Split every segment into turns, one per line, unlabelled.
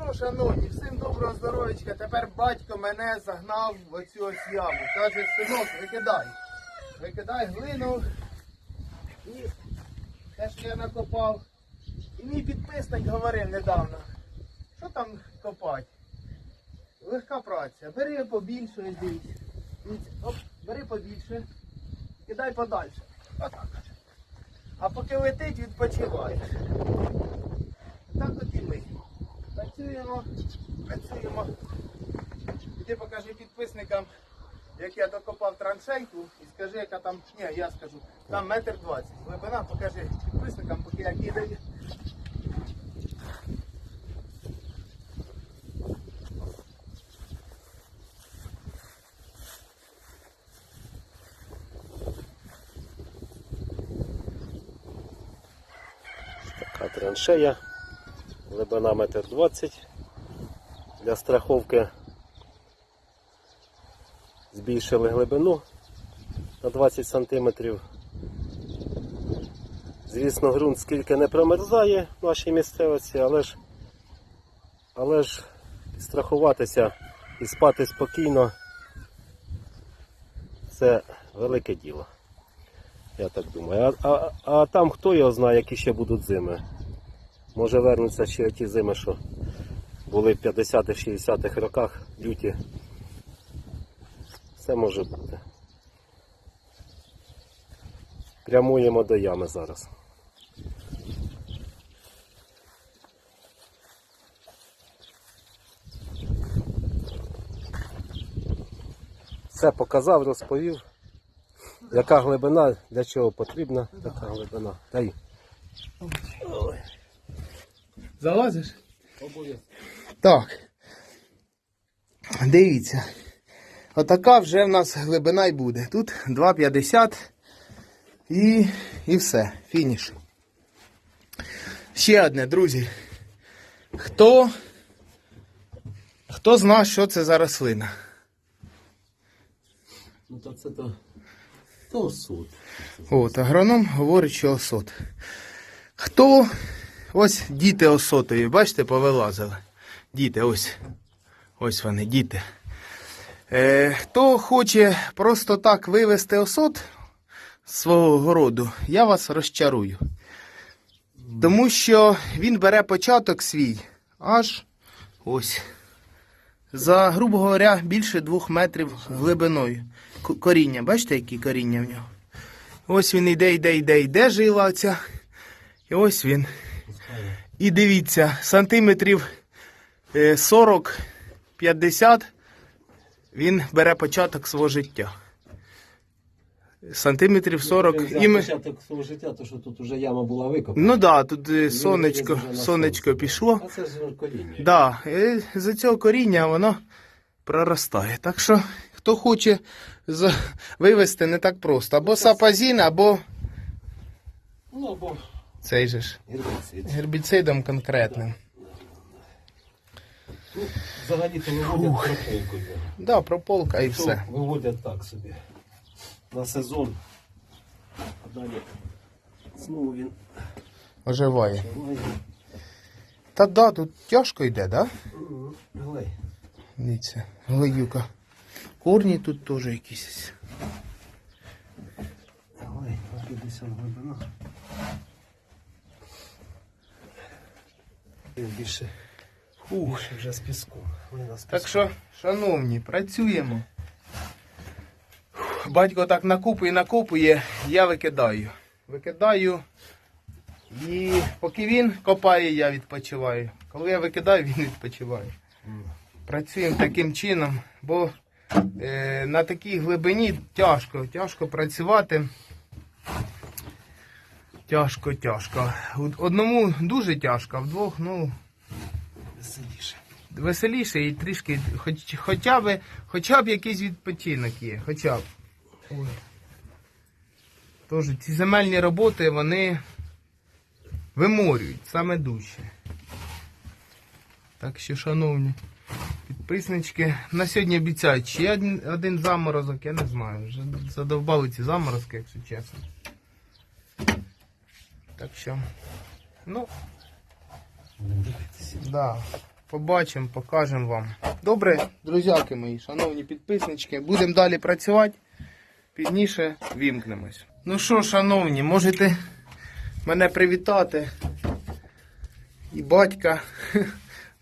що, шановні, всім доброго здоров'ячка. Тепер батько мене загнав в оцю ось яму. Каже, синок, викидай. Викидай глину. І те, що я накопав. І мій підписник говорив недавно, що там копати? Легка праця. Бери побільше, ось Оп, бери побільше. Кидай подальше. Отак. А поки летить, відпочиваєш. Так от. Працюємо, працюємо. І ти покажи підписникам, як я докопав траншейку і скажи, яка там. Ні, я скажу, там метр двадцять. Глибина покажи підписникам, поки я кидаю.
Траншея, глибина метр двадцять. Для страховки збільшили глибину на 20 сантиметрів. Звісно, ґрунт скільки не промерзає в нашій місцевості, але ж, але ж страхуватися і спати спокійно це велике діло. Я так думаю. А, а, а там хто його знає, які ще будуть зими. Може вернуться ще ті зими, що були в 50-60-х роках люті. Все може бути. Прямуємо до ями зараз. Все показав, розповів. Яка глибина, для чого потрібна така глибина. Дай.
Залазиш? Так. Дивіться. Отака вже в нас глибина й буде. Тут 2,50 і, і все. Фініш. Ще одне, друзі. Хто, хто зна, що це за рослина?
Ну то це то, то суд.
От, агроном говорить, що осот. Хто. Ось діти осотові, бачите, повилазили. Діти, ось. Ось вони, діти. Е, хто хоче просто так вивести осот з свого городу, я вас розчарую. Тому що він бере початок свій аж ось. За, грубо говоря, більше двох метрів глибиною. Коріння, бачите, які коріння в нього? Ось він йде, йде, йде, йде жила ця. І ось він. І дивіться, сантиметрів е, 40-50 він бере початок свого життя. Сантиметрів 40. І ми...
початок свого життя, то що тут вже яма була викопана.
Ну так, да, тут е, сонечко, сонечко пішло.
А це ж коріння.
Да, і з цього коріння воно проростає. Так що, хто хоче вивести не так просто. Або сапазін, або
Ну, бо
цей же ж
гербіцид.
гербіцидом конкретним.
Ну, взагалі-то виводять прополкою.
Да, прополка і все.
Виводять так собі. На сезон. А далі знову він
Оживає.
має.
Та да, тут тяжко йде, да?
Глей.
Дивіться, глиюка. Корні тут теж якісь.
Глей, на 50 глибина. Він більше,
Ух.
більше вже з з
Так що, шановні, працюємо. Батько так накупує, накупує, я викидаю. Викидаю. І поки він копає, я відпочиваю. Коли я викидаю, він відпочиває. Працюємо таким чином, бо е, на такій глибині тяжко, тяжко працювати. Тяжко, тяжко. Одному дуже тяжко, а вдвох, ну,
Веселіше.
веселіше і трішки, хоч, хоча б, хоча б якийсь відпочинок є, хоча б. Ой. Тож ці земельні роботи, вони виморюють саме дужче. Так що, шановні підписнички, на сьогодні обіцяють ще один, один заморозок, я не знаю. Вже задовбали ці заморозки, якщо чесно. Так що, ну, да. побачимо, покажемо вам. Добре, друзяки мої, шановні підписнички, будемо далі працювати. Пізніше вімкнемось. Ну що, шановні, можете мене привітати. І батька.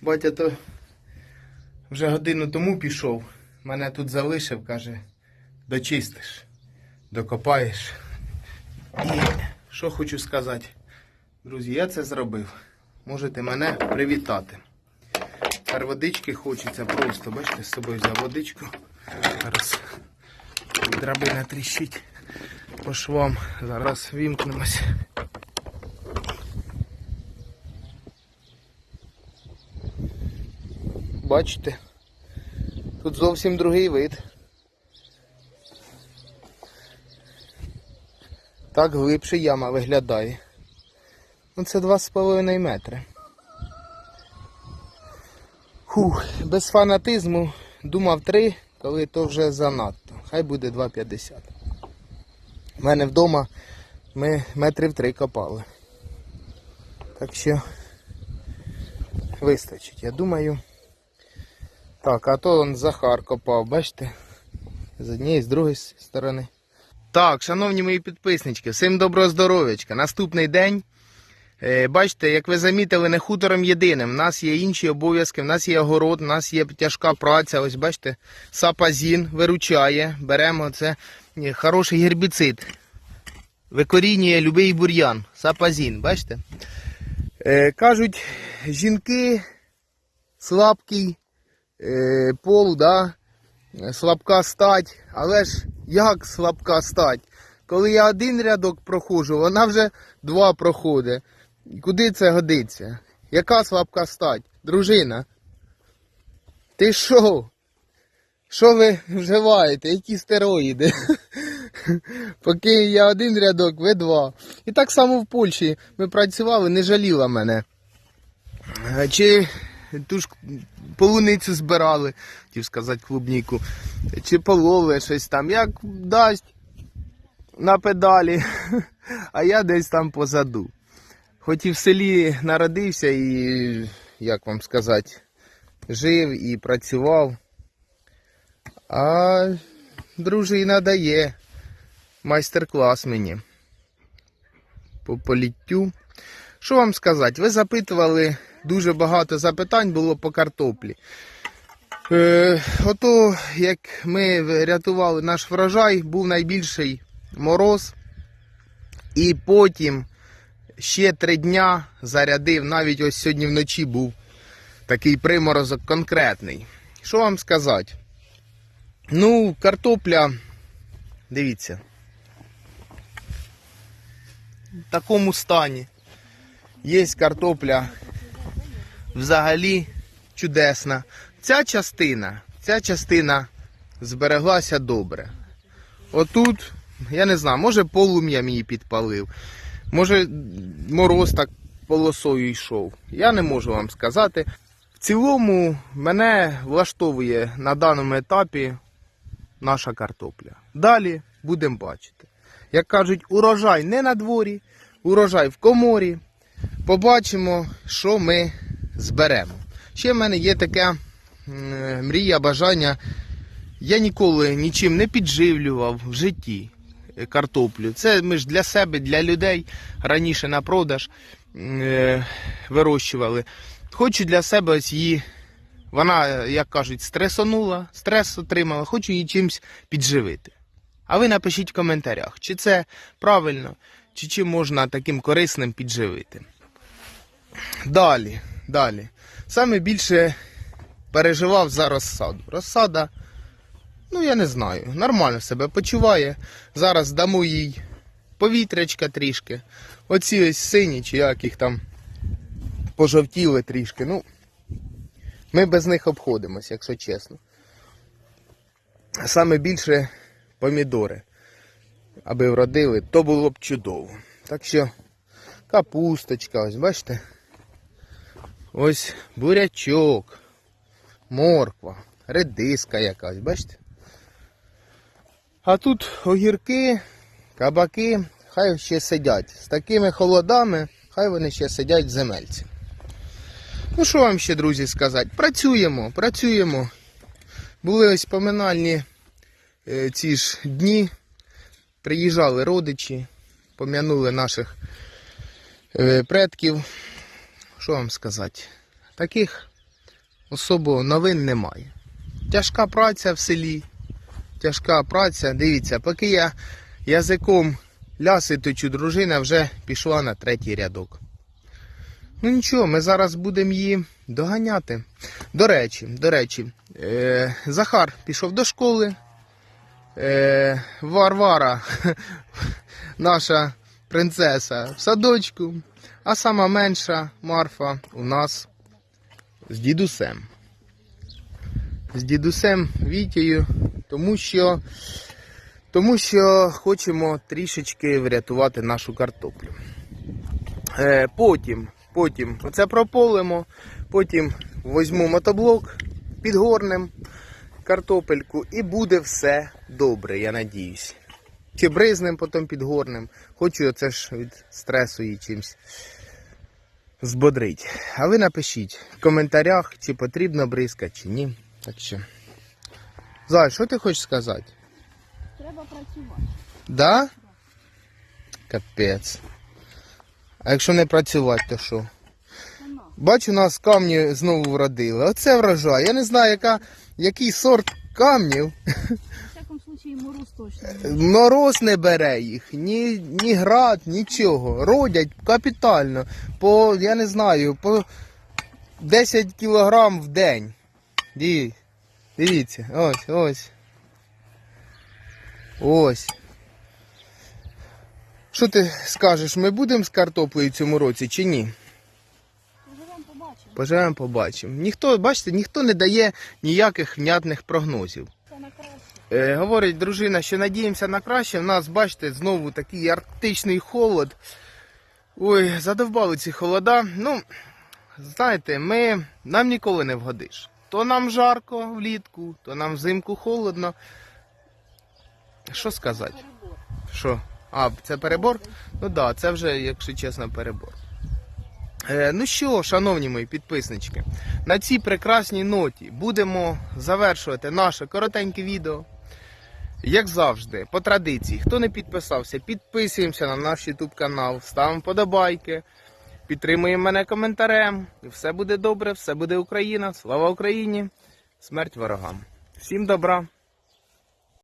Батя то вже годину тому пішов. Мене тут залишив, каже, дочистиш, докопаєш. І що хочу сказати, друзі, я це зробив. Можете мене привітати. Тепер водички хочеться просто, бачите, з собою взяв водичку. Зараз драбина тріщить по швам. Зараз вімкнемось. Бачите? Тут зовсім другий вид. Так глибше яма виглядає. Ну це 2,5 метри. Фух, без фанатизму думав 3, коли то вже занадто. Хай буде 2,50. У мене вдома ми метрів 3 копали. Так що вистачить, я думаю. Так, а то он Захар копав, бачите? З однієї, з другої сторони. Так, шановні мої підписнички, всім доброго здоров'ячка. Наступний день. Е, Бачите, як ви замітили, не хутором єдиним. У нас є інші обов'язки, в нас є огород, у нас є тяжка праця. Ось бачите, сапазін виручає. Беремо це е, хороший гербіцид. Викорінює любий бур'ян. Сапазін, бачите? Е, кажуть, жінки слабкий пол, да, слабка стать. Але ж як слабка стать? Коли я один рядок проходжу, вона вже два проходить. Куди це годиться? Яка слабка стать? Дружина? Ти що? Що ви вживаєте? Які стероїди? Поки я один рядок, ви два. І так само в Польщі ми працювали, не жаліла мене. Чи ту ж полуницю збирали, хотів сказати клубніку, чи пололи щось там, як дасть на педалі, а я десь там позаду. Хоч і в селі народився і, як вам сказати, жив і працював, а дружина дає майстер-клас мені по політтю. Що вам сказати? Ви запитували, дуже багато запитань було по картоплі. Е, ото, як ми рятували наш врожай, був найбільший мороз. І потім ще три дня зарядив, навіть ось сьогодні вночі був такий приморозок конкретний. Що вам сказати? Ну, картопля, дивіться, в такому стані. Є картопля взагалі чудесна. Ця частина, ця частина збереглася добре. Отут, я не знаю, може полум'ям її підпалив, може мороз так полосою йшов. Я не можу вам сказати. В цілому мене влаштовує на даному етапі наша картопля. Далі будемо бачити. Як кажуть, урожай не на дворі, урожай в коморі. Побачимо, що ми зберемо. Ще в мене є таке мрія, бажання. Я ніколи нічим не підживлював в житті е, картоплю. Це ми ж для себе, для людей раніше на продаж е, вирощували. Хочу для себе ось її. Вона, як кажуть, стресонула, стрес отримала, хочу її чимось підживити. А ви напишіть в коментарях, чи це правильно, чи чим можна таким корисним підживити. Далі, далі. Саме більше переживав за розсаду. Розсада, ну я не знаю, нормально себе почуває. Зараз дамо їй повітрячка трішки. Оці ось сині, чи як їх там пожовтіли трішки. Ну, ми без них обходимося, якщо чесно. Саме більше помідори, аби вродили, то було б чудово. Так що капусточка, ось бачите? Ось бурячок, морква, редиска якась, бачите? А тут огірки, кабаки, хай ще сидять. З такими холодами, хай вони ще сидять в земельці. Ну, що вам ще, друзі, сказати? Працюємо, працюємо. Були ось поминальні е, ці ж дні. Приїжджали родичі, пом'янули наших е, предків. Що вам сказати? Таких особо новин немає. Тяжка праця в селі. Тяжка праця. Дивіться, поки я язиком ляси точу, дружина вже пішла на третій рядок. Ну нічого, ми зараз будемо її доганяти. До речі, до речі, е, Захар пішов до школи. Е, Варвара, наша принцеса, в садочку, а сама менша Марфа у нас з дідусем. З дідусем Вітєю, тому що, тому що хочемо трішечки врятувати нашу картоплю. Е, потім, потім оце прополимо, потім візьму мотоблок, підгорнем картопельку і буде все добре, я надіюсь. Чи бризнем, потім підгорнем. Хочу оце ж від стресу її чимось збодрить. А ви напишіть в коментарях, чи потрібно бризкати, чи ні. Так що. Зай, що ти хочеш сказати?
Треба працювати.
Да? Капець. А якщо не працювати, то що?
Нема.
Бачу, у нас камні знову вродили. Оце врожай. Я не знаю, яка, який сорт камнів.
Всякому мороз точно. не.
Мороз не бере їх, ні, ні град, нічого. Родять капітально. По, я не знаю, по 10 кілограм в день. Диві- Дивіться, ось, ось. Ось. Що ти скажеш, ми будемо з картоплею в цьому році чи ні?
Поживемо, побачимо.
Поживемо, побачимо. Ніхто, бачите, ніхто не дає ніяких внятних прогнозів.
Це на.
Е, говорить дружина, що надіємося на краще. У нас, бачите, знову такий арктичний холод. Ой, задовбали ці холода. Ну, знаєте, ми, нам ніколи не вгодиш. То нам жарко влітку, то нам взимку холодно. Що сказати? Що? А, це перебор? Ну так, да, це вже, якщо чесно, перебор. Е, ну що, шановні мої підписнички, на цій прекрасній ноті будемо завершувати наше коротеньке відео. Як завжди, по традиції, хто не підписався, підписуємося на наш YouTube канал, ставимо подобайки, підтримуємо мене коментарем. І все буде добре, все буде Україна. Слава Україні! Смерть ворогам! Всім добра!